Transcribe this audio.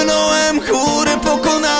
Płynąłem chóry pokonałem